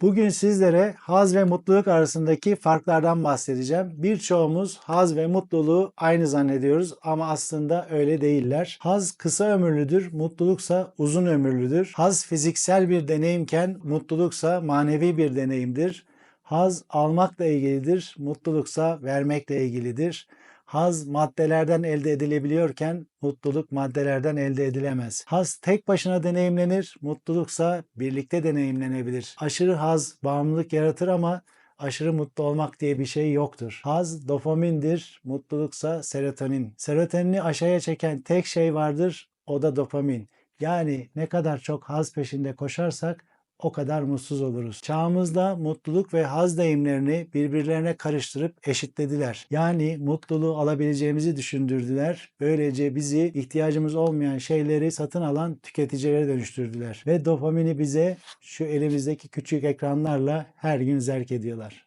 Bugün sizlere haz ve mutluluk arasındaki farklardan bahsedeceğim. Birçoğumuz haz ve mutluluğu aynı zannediyoruz ama aslında öyle değiller. Haz kısa ömürlüdür, mutluluksa uzun ömürlüdür. Haz fiziksel bir deneyimken mutluluksa manevi bir deneyimdir. Haz almakla ilgilidir, mutluluksa vermekle ilgilidir. Haz maddelerden elde edilebiliyorken mutluluk maddelerden elde edilemez. Haz tek başına deneyimlenir, mutluluksa birlikte deneyimlenebilir. Aşırı haz bağımlılık yaratır ama aşırı mutlu olmak diye bir şey yoktur. Haz dopamindir, mutluluksa serotonin. Serotonini aşağıya çeken tek şey vardır, o da dopamin. Yani ne kadar çok haz peşinde koşarsak o kadar mutsuz oluruz. Çağımızda mutluluk ve haz deyimlerini birbirlerine karıştırıp eşitlediler. Yani mutluluğu alabileceğimizi düşündürdüler. Böylece bizi ihtiyacımız olmayan şeyleri satın alan tüketicilere dönüştürdüler. Ve dopamini bize şu elimizdeki küçük ekranlarla her gün zerk ediyorlar.